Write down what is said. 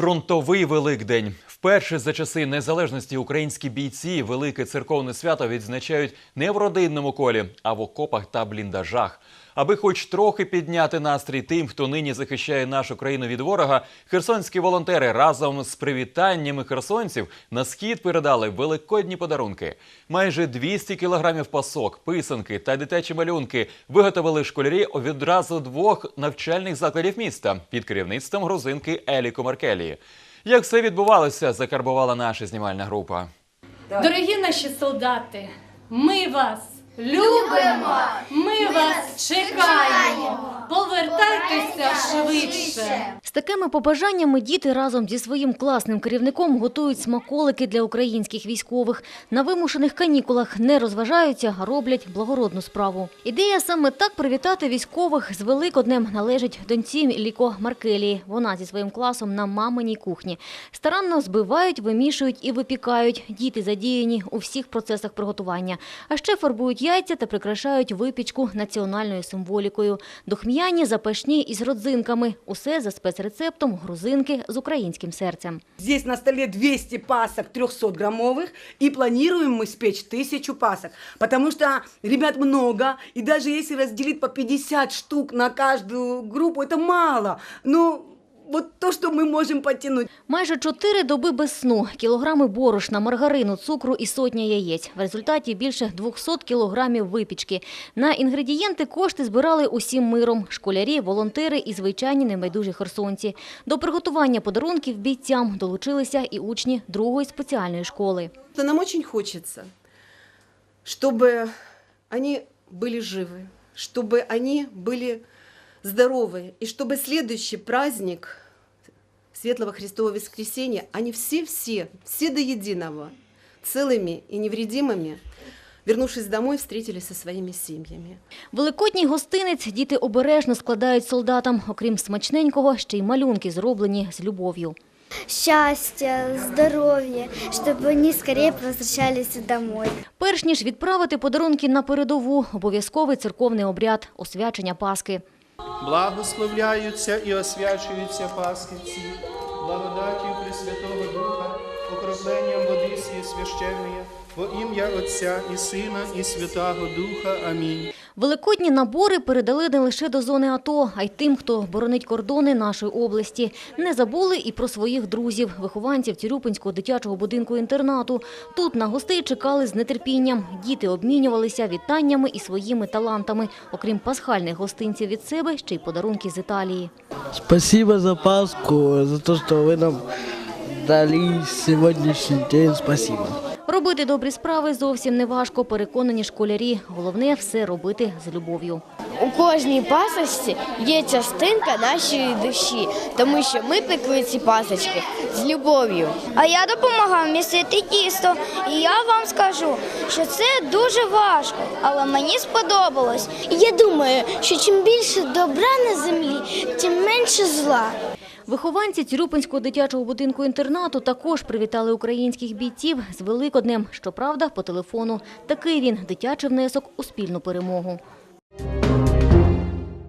Фронтовий Великдень. Вперше за часи незалежності українські бійці велике церковне свято відзначають не в родинному колі, а в окопах та бліндажах. Аби хоч трохи підняти настрій тим, хто нині захищає нашу країну від ворога, херсонські волонтери разом з привітаннями херсонців на схід передали великодні подарунки. Майже 200 кілограмів пасок, писанки та дитячі малюнки виготовили школярі відразу двох навчальних закладів міста під керівництвом грузинки Елі Комаркелії. Як все відбувалося, закарбувала наша знімальна група. Дорогі наші солдати, ми вас любимо, ми вас чекаємо. Швидше. З такими побажаннями діти разом зі своїм класним керівником готують смаколики для українських військових. На вимушених канікулах не розважаються, а роблять благородну справу. Ідея саме так привітати військових з Великоднем належить доньці Ліко Маркелії. Вона зі своїм класом на маминій кухні. Старанно збивають, вимішують і випікають. Діти задіяні у всіх процесах приготування. А ще фарбують яйця та прикрашають випічку національною символікою. Духм'яні, запашні із родзинками. Усе за спецрецептом грузинки з українським серцем. Здесь на столе 200 пасок 300-граммовых, и планируем мы спечь 1000 пасок. Потому что ребят много, и даже если разделить по 50 штук на каждую группу, это мало. Но вот то, что мы можем потянуть. Майже чотири доби без сну, кілограми борошна, маргарину, цукру і сотня яєць. В результаті більше 200 кілограмів випічки. На інгредієнти кошти збирали усім миром – школярі, волонтери і звичайні небайдужі херсонці. До приготування подарунків бійцям долучилися і учні другої спеціальної школи. То Нам очень хочется, чтобы они были живы, чтобы они были здоровы, и чтобы следующий праздник Светлого Христового Воскресения, они все-все, все до единого, целыми и невредимыми, вернувшись домой, встретились со своими семьями. Великодній гостинець діти обережно складають солдатам. Окрім смачненького, ще й малюнки зроблені з любов'ю. счастья, здоровья, чтобы они скорее возвращались домой. Перш ніж відправити подарунки на передову, обов'язковий церковний обряд – освячення Пасхи. Благословляються і освячуються пасківці, благодаттю Пресвятого Духа, окропленням води священної, во ім'я Отця і Сина, і Святого Духа. Амінь. Великодні набори передали не лише до зони АТО, а й тим, хто боронить кордони нашої області. Не забули і про своїх друзів, вихованців Цюрюпинського дитячого будинку-інтернату. Тут на гостей чекали з нетерпінням. Діти обмінювалися вітаннями і своїми талантами. Окрім пасхальних гостинців від себе, ще й подарунки з Італії. Спасибо за Пасху, за то, что вы нам дали сегодняшний день. Спасибо. Робити добрі справи зовсім не важко, переконані школярі. Головне – все робити з любов'ю. У кожній пасочці є частинка нашої душі, тому що ми пекли ці пасочки з любов'ю. А я допомагав місити тісто, і я вам скажу, що це дуже важко, але мені сподобалось. Я думаю, що чим більше добра на землі, тим менше зла. Вихованці Цюрюпинського дитячого будинку-інтернату також привітали українських бійців з Великоднем. Щоправда, по телефону. Такий він – дитячий внесок у спільну перемогу.